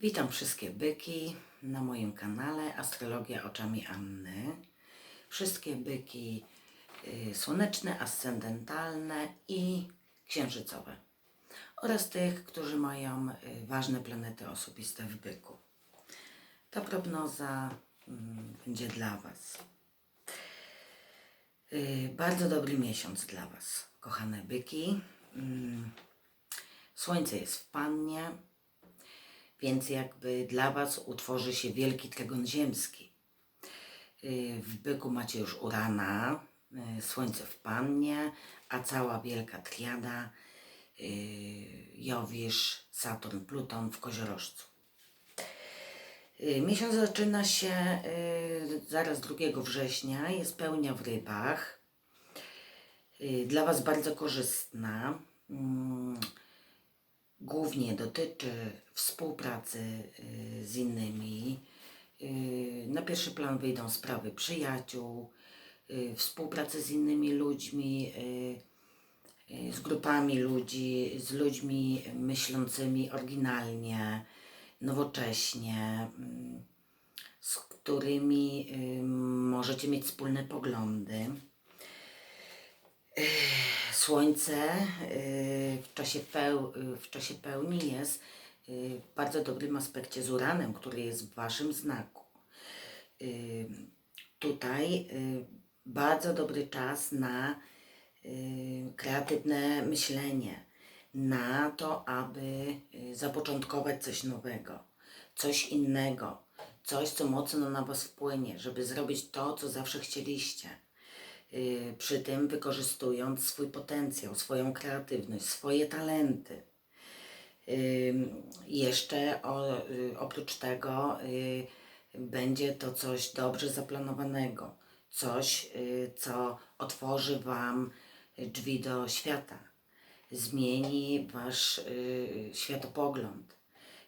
Witam wszystkie byki na moim kanale Astrologia oczami Anny. Wszystkie byki y, słoneczne, ascendentalne i księżycowe. Oraz tych, którzy mają y, ważne planety osobiste w byku. Ta prognoza mm, będzie dla Was. Y, Bardzo dobry miesiąc dla Was, kochane byki. Mm, Słońce jest w pannie, więc jakby dla Was utworzy się wielki trygon ziemski. Y, W byku macie już Urana, y, Słońce w Pannie, a cała wielka triada y, Jowisz, Saturn, Pluton w Koziorożcu. Miesiąc zaczyna się zaraz 2 września, jest pełnia w rybach. Dla Was bardzo korzystna. Mm, głównie dotyczy współpracy y, z innymi. Y, Na pierwszy plan wyjdą sprawy przyjaciół, y, współpracy z innymi ludźmi, z grupami ludzi, z ludźmi myślącymi oryginalnie, nowocześnie, mm, z którymi możecie mieć wspólne poglądy. Słońce w czasie, peł, w czasie pełni jest bardzo dobrym aspekcie z Uranem, który jest w Waszym znaku. Y, Tutaj y, bardzo dobry czas na y, kreatywne myślenie, na to, aby y, zapoczątkować coś nowego, coś innego, coś, co mocno na Was wpłynie, żeby zrobić to, co zawsze chcieliście y, przy tym wykorzystując swój potencjał, swoją kreatywność, swoje talenty. Jeszcze o, y, oprócz tego y, będzie to coś dobrze zaplanowanego, coś, y, co otworzy Wam drzwi do świata, zmieni Wasz światopogląd.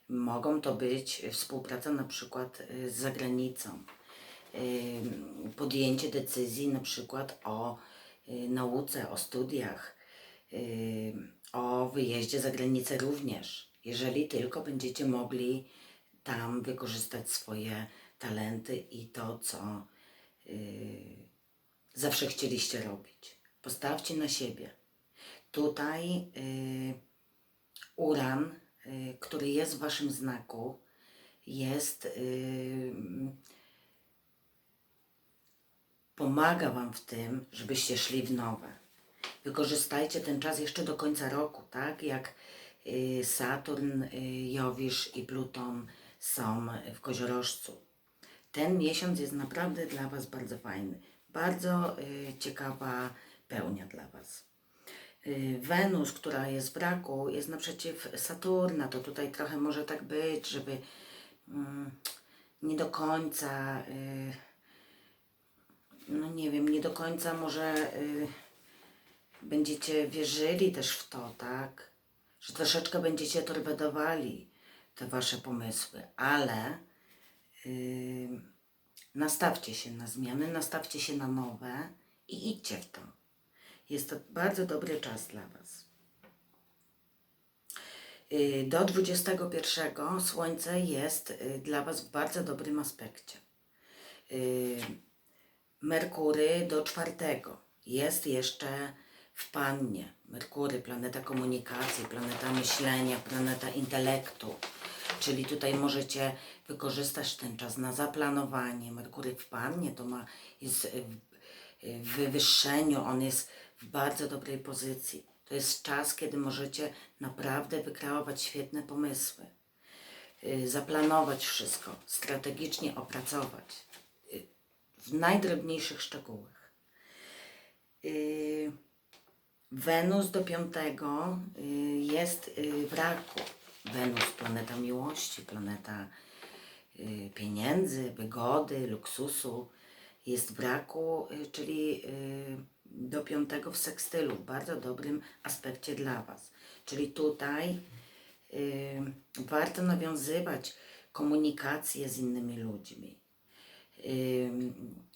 Mogą to być współpraca na przykład z zagranicą, podjęcie decyzji na przykład o nauce, o studiach, o wyjeździe za granicę również, jeżeli tylko będziecie mogli tam wykorzystać swoje talenty i to, co y, zawsze chcieliście robić. Postawcie na siebie. Tutaj y, Uran, y, który jest w Waszym znaku, jest y, pomaga Wam w tym, żebyście szli w nowe. Wykorzystajcie ten czas jeszcze do końca roku, tak? Jak y, Saturn, y, Jowisz i Pluton są w Koziorożcu. Ten miesiąc jest naprawdę dla Was bardzo fajny. Bardzo y, ciekawa pełnia dla Was. Wenus, która jest w raku, jest naprzeciw Saturna. To tutaj trochę może tak być, żeby mm, nie do końca, no nie wiem, nie do końca może będziecie wierzyli też w to, tak? Że troszeczkę będziecie torpedowali te Wasze pomysły, ale y, nastawcie się na zmiany, nastawcie się na nowe i idźcie w to. Jest to bardzo dobry czas dla Was. Y, Do 21 Słońce jest y, dla Was w bardzo dobrym aspekcie. Y, Merkury do czwartego jest jeszcze w Pannie. Merkury, planeta komunikacji, planeta myślenia, planeta intelektu. Czyli tutaj możecie wykorzystać ten czas na zaplanowanie. Merkury w Pannie to ma, jest w w wywyższeniu, on jest w bardzo dobrej pozycji. To jest czas, kiedy możecie naprawdę wykreować świetne pomysły, y, zaplanować wszystko, strategicznie opracować w najdrobniejszych szczegółach. Wenus do piątego y, jest y, w raku. Wenus, planeta miłości, planeta y, pieniędzy, wygody, luksusu. Jest w raku, czyli do piątego w sekstylu, w bardzo dobrym aspekcie dla Was. Czyli tutaj warto nawiązywać komunikację z innymi ludźmi.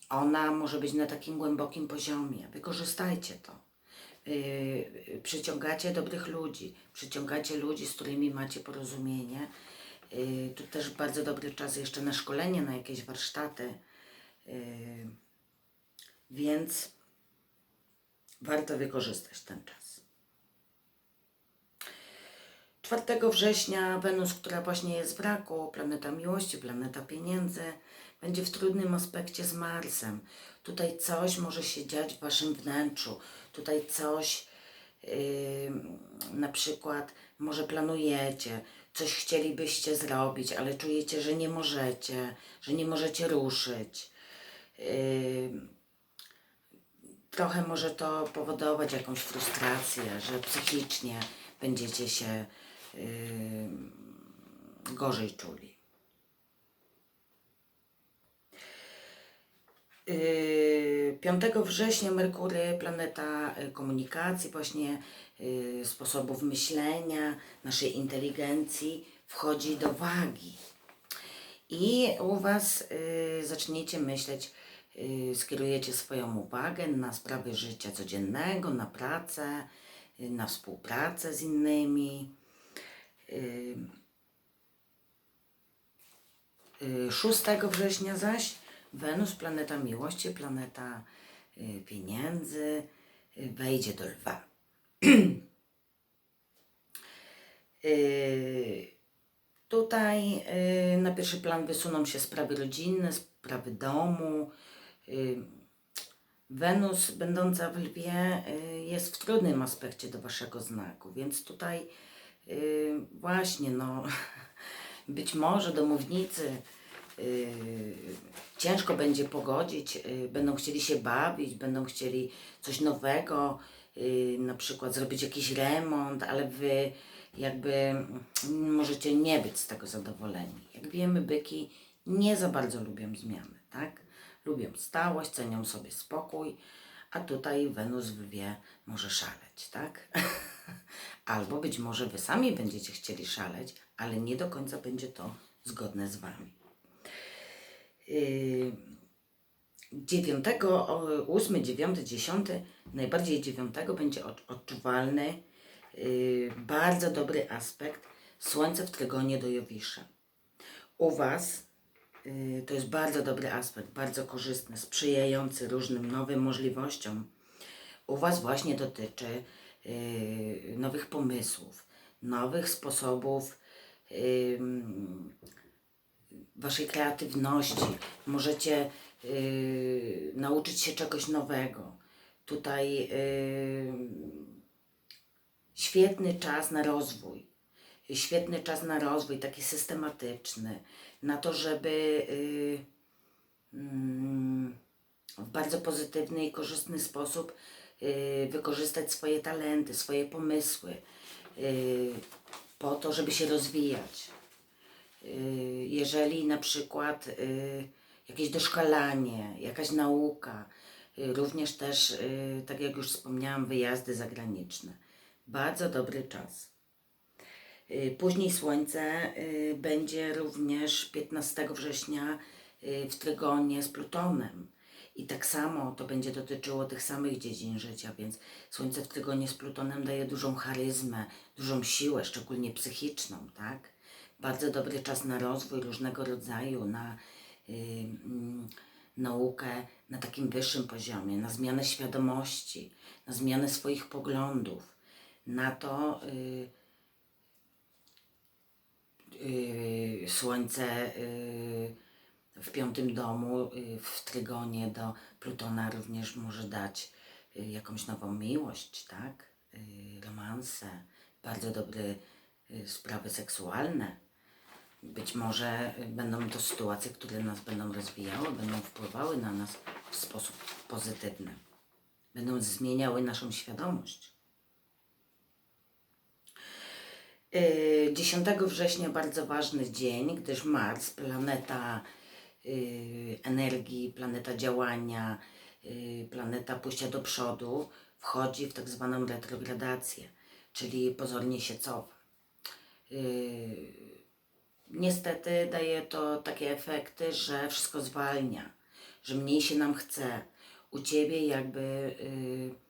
Ona może być na takim głębokim poziomie. Wykorzystajcie to. Yy, Przyciągacie dobrych ludzi, przyciągacie ludzi, z którymi macie porozumienie, Y, Tu też bardzo dobry czas jeszcze na szkolenie, na jakieś warsztaty. Y, Więc warto wykorzystać ten czas. 4 września Wenus, która właśnie jest w raku, planeta miłości, planeta pieniędzy, będzie w trudnym aspekcie z Marsem. Tutaj coś może się dziać w waszym wnętrzu. Tutaj coś yy, na przykład może planujecie, coś chcielibyście zrobić, ale czujecie, że nie możecie, że nie możecie ruszyć. Yy, trochę może to powodować jakąś frustrację, że psychicznie będziecie się yy, gorzej czuli. 5 września Merkury, planeta y, komunikacji, właśnie yy, sposobów myślenia, naszej inteligencji, wchodzi do wagi. I u Was y, zaczniecie myśleć, y, skierujecie swoją uwagę na sprawy życia codziennego, na pracę, y, na współpracę z innymi. Y, y, 6 września zaś Wenus, planeta miłości, planeta y, pieniędzy, y, wejdzie do lwa. Y, Tutaj na pierwszy plan wysuną się sprawy rodzinne, sprawy domu. Wenus, będąca w lwie, jest w trudnym aspekcie do waszego znaku, więc tutaj właśnie, no, być może domownicy y, ciężko będzie pogodzić, y, będą chcieli się bawić, będą chcieli coś nowego, y, na przykład zrobić jakiś remont, ale wy jakby możecie nie być z tego zadowoleni. Jak wiemy, byki nie za bardzo lubią zmiany, tak? Lubią stałość, cenią sobie spokój, a tutaj Wenus w może szaleć, tak? Albo być może wy sami będziecie chcieli szaleć, ale nie do końca będzie to zgodne z wami. Yy, 9, 8, 9, 10, najbardziej 9 będzie od- odczuwalny yy, bardzo dobry aspekt Słońce w trygonie do Jowisza. U Was yy, to jest bardzo dobry aspekt, bardzo korzystny, sprzyjający różnym nowym możliwościom. U Was właśnie dotyczy yy, nowych pomysłów, nowych sposobów waszej kreatywności. Możecie yy, nauczyć się czegoś nowego. Tutaj yy, świetny czas na rozwój. Świetny czas na rozwój, taki systematyczny, na to, żeby yy, mm, w bardzo pozytywny i korzystny sposób wykorzystać swoje talenty, swoje pomysły, po to, żeby się rozwijać. Yy, jeżeli na przykład yy, jakieś doszkalanie, jakaś nauka, yy, również też, tak jak już wspomniałam, wyjazdy zagraniczne. Bardzo dobry czas. Później Słońce będzie również 15 września w trygonie z Plutonem. I tak samo to będzie dotyczyło tych samych dziedzin życia, więc Słońce w trygonie z Plutonem daje dużą charyzmę, dużą siłę, szczególnie psychiczną, tak? Bardzo dobry czas na rozwój różnego rodzaju, na y, mm, naukę na takim wyższym poziomie, na zmianę świadomości, na zmianę swoich poglądów, na to y, y, Słońce y, w piątym domu, w trygonie do Plutona również może dać jakąś nową miłość, tak? Romanse, bardzo dobre sprawy seksualne. Być może y, będą to sytuacje, które nas będą rozwijały, będą wpływały na nas w sposób pozytywny. Będą zmieniały naszą świadomość. Y, 10 września bardzo ważny dzień, gdyż Mars, planeta y, energii, planeta działania, y, planeta pójścia do przodu, wchodzi w tak zwaną retrogradację, czyli pozornie się cofa. Niestety daje to takie efekty, że wszystko zwalnia, że mniej się nam chce. U ciebie jakby y,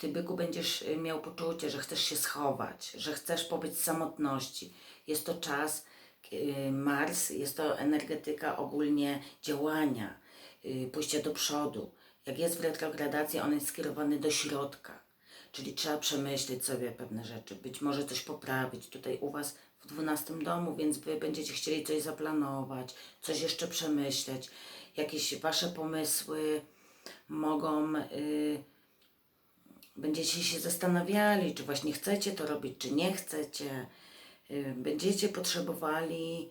Ty, byku, będziesz miał poczucie, że chcesz się schować, że chcesz pobyć w samotności. Jest to czas, y, Mars, jest to energetyka ogólnie działania, y, pójścia do przodu. Jak jest w retrogradacji, on jest skierowany do środka. Czyli trzeba przemyśleć sobie pewne rzeczy, być może coś poprawić. Tutaj u Was w 12 domu, więc Wy będziecie chcieli coś zaplanować, coś jeszcze przemyśleć. Jakieś Wasze pomysły mogą. y, będziecie się zastanawiali, czy właśnie chcecie to robić, czy nie chcecie. Y, Będziecie potrzebowali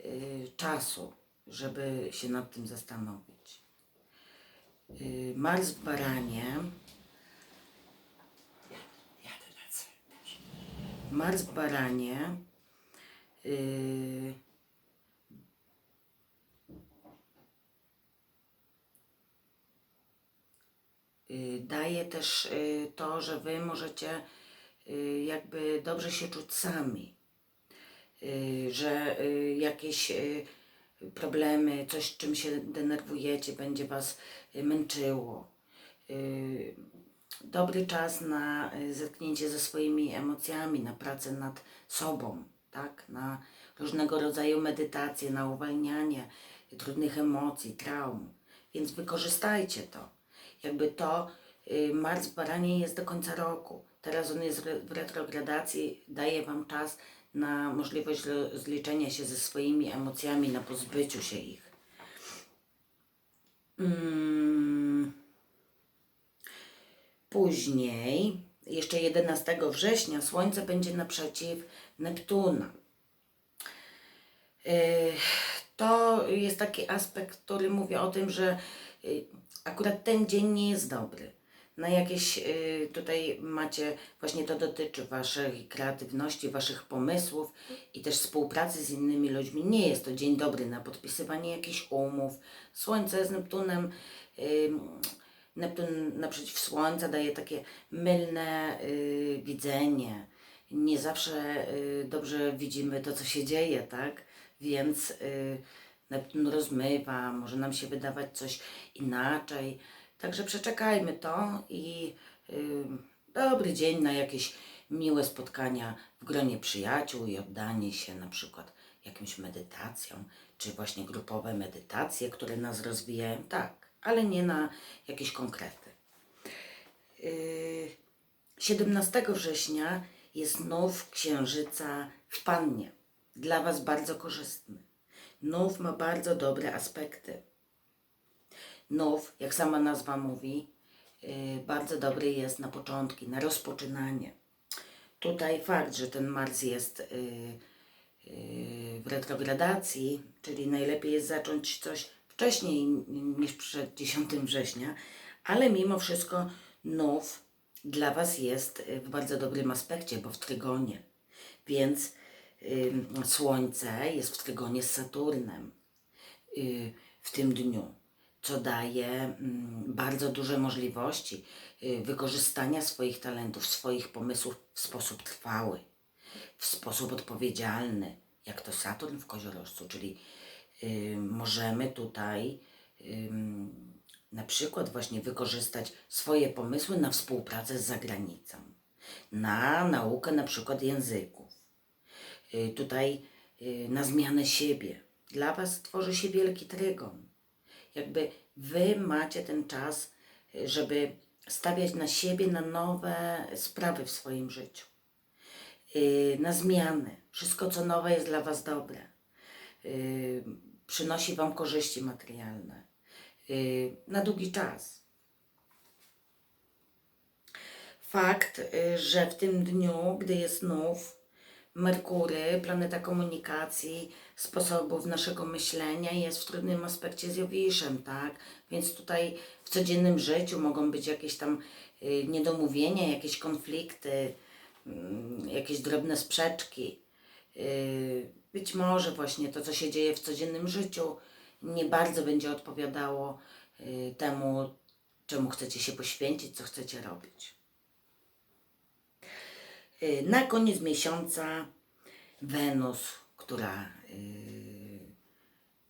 y, czasu, żeby się nad tym zastanowić. Y, Mars w baranie. Mars w baranie. Yy, daje też yy, to, że wy możecie yy, jakby dobrze się czuć sami. Yy, że jakieś problemy, coś czym się denerwujecie, będzie was męczyło. Dobry czas na y, zetknięcie ze swoimi emocjami, na pracę nad sobą, tak? Na różnego rodzaju medytacje, na uwalnianie trudnych emocji, traum. Więc wykorzystajcie to. Jakby to y, Mars w Baranie jest do końca roku. Teraz on jest w retrogradacji, daje Wam czas na możliwość zliczenia się ze swoimi emocjami, na pozbyciu się ich. Mm. Później, jeszcze 11 września, Słońce będzie naprzeciw Neptuna. Yy, To jest taki aspekt, który mówi o tym, że yy, akurat ten dzień nie jest dobry. Na jakieś yy, tutaj macie, właśnie to dotyczy Waszej kreatywności, Waszych pomysłów i też współpracy z innymi ludźmi. Nie jest to dzień dobry na podpisywanie jakichś umów. Słońce z Neptunem. Neptun naprzeciw Słońca daje takie mylne y, widzenie. Nie zawsze y, dobrze widzimy to, co się dzieje, tak? Więc y, Neptun rozmywa, może nam się wydawać coś inaczej. Także przeczekajmy to i y, dobry dzień na jakieś miłe spotkania w gronie przyjaciół i oddanie się na przykład jakimś medytacjom, czy właśnie grupowe medytacje, które nas rozwijają, tak, ale nie na jakieś konkrety. Yy, 17 września jest nów księżyca w Pannie. Dla Was bardzo korzystny. Nów ma bardzo dobre aspekty. Nów, jak sama nazwa mówi, yy, bardzo dobry jest na początki, na rozpoczynanie. Tutaj fakt, że ten Mars jest yy, yy, w retrogradacji, czyli najlepiej jest zacząć coś wcześniej niż przed 10 września, ale mimo wszystko nów dla Was jest y, w bardzo dobrym aspekcie, bo w trygonie. Więc ym, Słońce jest w trygonie z Saturnem y, w tym dniu, co daje mm, bardzo duże możliwości y, wykorzystania swoich talentów, swoich pomysłów w sposób trwały, w sposób odpowiedzialny, jak to Saturn w koziorożcu, czyli y, możemy tutaj na przykład właśnie wykorzystać swoje pomysły na współpracę z zagranicą, na naukę na przykład języków, y, tutaj y, na zmianę siebie. Dla Was tworzy się wielki trygon. Jakby Wy macie ten czas, y, żeby stawiać na siebie, na nowe sprawy w swoim życiu, y, na zmiany. Wszystko, co nowe, jest dla Was dobre. Y, Przynosi Wam korzyści materialne y, na długi czas. Fakt, y, że w tym dniu, gdy jest nów, Merkury, planeta komunikacji, sposobów naszego myślenia, jest w trudnym aspekcie z Jowiszem, tak? Więc tutaj w codziennym życiu mogą być jakieś tam niedomówienia, jakieś konflikty, mm, jakieś drobne sprzeczki. Być może właśnie to, co się dzieje w codziennym życiu, nie bardzo będzie odpowiadało y, temu, czemu chcecie się poświęcić, co chcecie robić. Y, Na koniec miesiąca Wenus, która, y,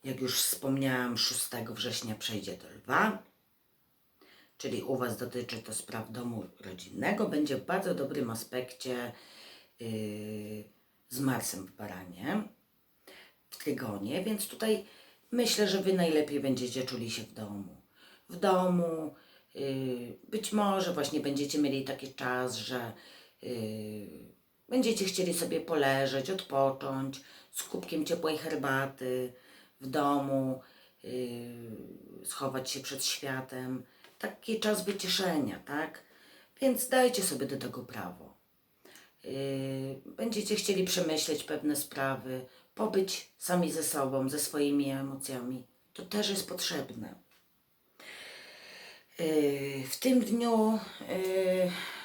jak już wspomniałam, 6 września przejdzie do Lwa, czyli u Was dotyczy to spraw domu rodzinnego, będzie w bardzo dobrym aspekcie z Marsem w Baranie w tygonie, więc tutaj myślę, że Wy najlepiej będziecie czuli się w domu. W domu yy, być może właśnie będziecie mieli taki czas, że yy, będziecie chcieli sobie poleżeć, odpocząć z kubkiem ciepłej herbaty w domu, yy, schować się przed światem. Taki czas wyciszenia, tak? Więc dajcie sobie do tego prawo. Yy, będziecie chcieli przemyśleć pewne sprawy, pobyć sami ze sobą, ze swoimi emocjami. To też jest potrzebne. Yy, W tym dniu,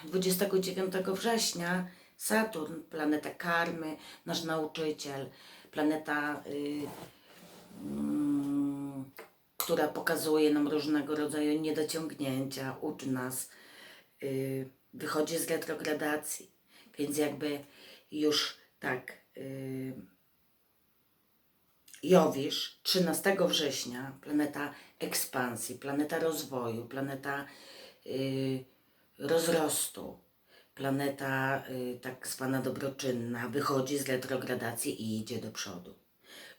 yy, 29 września, Saturn, planeta karmy, nasz nauczyciel, planeta, mm, która pokazuje nam różnego rodzaju niedociągnięcia, uczy nas, wychodzi z retrogradacji. Więc jakby już tak. Yy, Jowisz 13 września, planeta ekspansji, planeta rozwoju, planeta y, rozrostu, planeta y, tak zwana dobroczynna, wychodzi z retrogradacji i idzie do przodu.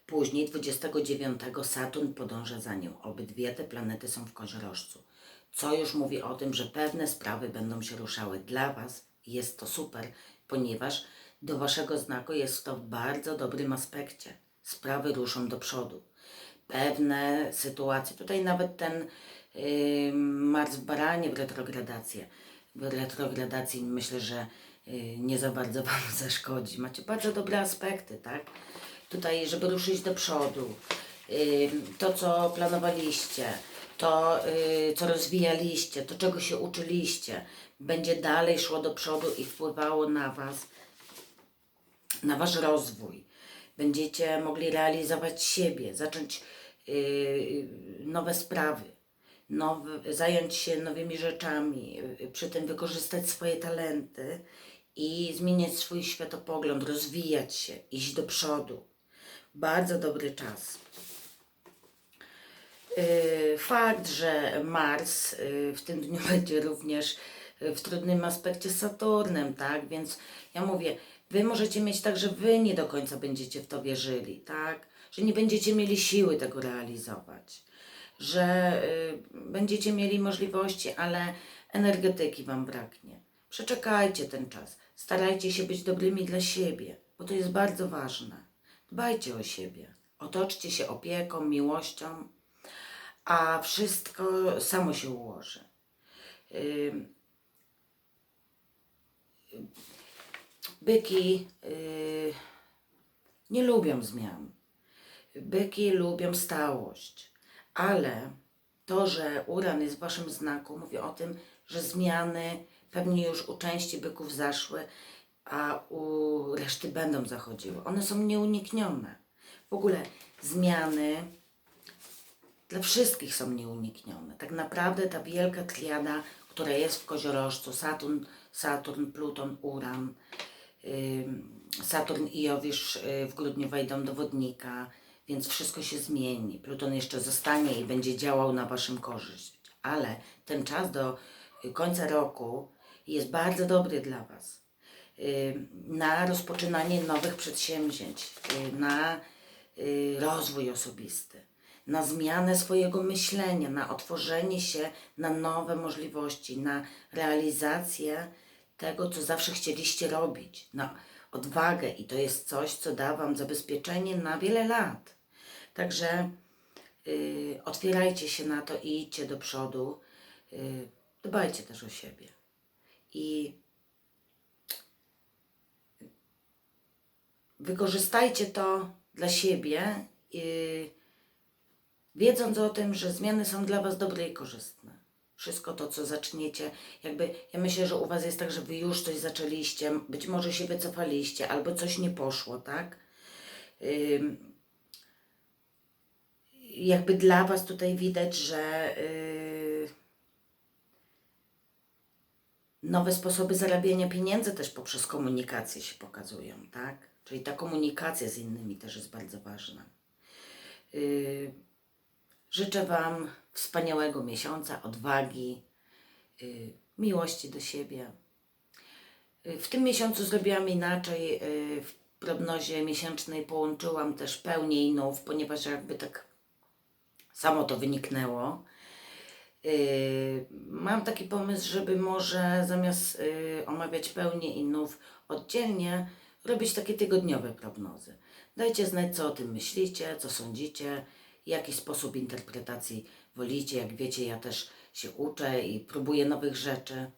Później 29 Saturn podąża za nią. Obydwie te planety są w koziorożcu. Co już mówi o tym, że pewne sprawy będą się ruszały dla Was. Jest to super, ponieważ do Waszego znaku jest to w bardzo dobrym aspekcie. Sprawy ruszą do przodu. Pewne sytuacje, tutaj nawet ten yy, Mars w Baranie w retrogradację. W retrogradacji myślę, że yy, nie za bardzo Wam zaszkodzi. Macie bardzo dobre aspekty, tak? Tutaj, żeby ruszyć do przodu. Yy, to, co planowaliście, to, yy, co rozwijaliście, to, czego się uczyliście, będzie dalej szło do przodu i wpływało na Was na Wasz rozwój. Będziecie mogli realizować siebie, zacząć yy, nowe sprawy, nowe, zająć się nowymi rzeczami, yy, przy tym wykorzystać swoje talenty i zmieniać swój światopogląd, rozwijać się, iść do przodu. Bardzo dobry czas. Yy, Fakt, że Mars yy, w tym dniu będzie również yy, w trudnym aspekcie z Saturnem, tak? Więc ja mówię, wy możecie mieć tak, że wy nie do końca będziecie w to wierzyli, tak? Że nie będziecie mieli siły tego realizować, że będziecie mieli możliwości, ale energetyki wam braknie. Przeczekajcie ten czas. Starajcie się być dobrymi dla siebie, bo to jest bardzo ważne. Dbajcie o siebie. Otoczcie się opieką, miłością a wszystko samo się ułoży. Byki y, nie lubią zmian. Byki lubią stałość, ale to, że Uran jest w waszym znaku, mówi o tym, że zmiany pewnie już u części byków zaszły, a u reszty będą zachodziły. One są nieuniknione. W ogóle zmiany dla wszystkich są nieuniknione. Tak naprawdę ta wielka triada, która jest w koziorożcu, Saturn, Saturn Pluton, Uran, Saturn i Jowisz y, w grudniu wejdą do wodnika, więc wszystko się zmieni. Pluton jeszcze zostanie i będzie działał na Waszym korzyść. Ale ten czas do y, końca roku jest bardzo dobry dla Was. Ym, Na rozpoczynanie nowych przedsięwzięć, y, na y, rozwój osobisty na zmianę swojego myślenia, na otworzenie się na nowe możliwości, na realizację tego, co zawsze chcieliście robić, na odwagę i to jest coś, co da Wam zabezpieczenie na wiele lat. Także y, otwierajcie się na to i idźcie do przodu. Y, dbajcie też o siebie. I wykorzystajcie to dla siebie. Y, wiedząc o tym, że zmiany są dla Was dobre i korzystne. Wszystko to, co zaczniecie, jakby ja myślę, że u Was jest tak, że Wy już coś zaczęliście, być może się wycofaliście, albo coś nie poszło, tak? Ym, jakby dla Was tutaj widać, że yy, nowe sposoby zarabiania pieniędzy też poprzez komunikację się pokazują, tak? Czyli ta komunikacja z innymi też jest bardzo ważna. Yy, Życzę Wam wspaniałego miesiąca, odwagi, y, miłości do siebie. Y, W tym miesiącu zrobiłam inaczej. y, W prognozie miesięcznej połączyłam też pełnię i nów, ponieważ jakby tak samo to wyniknęło. Mam taki pomysł, żeby może zamiast omawiać pełnię i nów oddzielnie, robić takie tygodniowe prognozy. Dajcie znać, co o tym myślicie, co sądzicie, jaki sposób interpretacji wolicie. Jak wiecie, ja też się uczę i próbuję nowych rzeczy.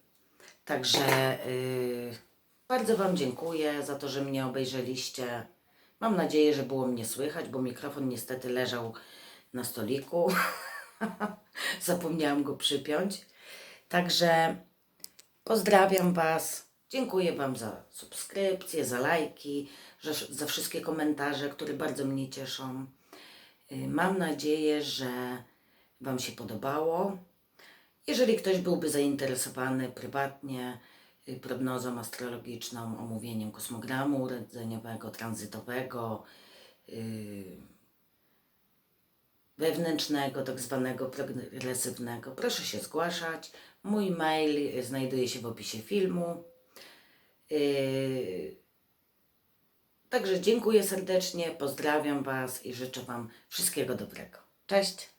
Także y, bardzo Wam dziękuję za to, że mnie obejrzeliście. Mam nadzieję, że było mnie słychać, bo mikrofon niestety leżał na stoliku. Zapomniałam go przypiąć. Także pozdrawiam Was. Dziękuję Wam za subskrypcje, za lajki, że, za wszystkie komentarze, które bardzo mnie cieszą. Y, Mam nadzieję, że Wam się podobało. Jeżeli ktoś byłby zainteresowany prywatnie y, prognozą astrologiczną, omówieniem kosmogramu urodzeniowego, tranzytowego, y, wewnętrznego, tak zwanego progresywnego, proszę się zgłaszać. Mój mail znajduje się w opisie filmu. Yy, Także dziękuję serdecznie, pozdrawiam Was i życzę Wam wszystkiego dobrego. Cześć!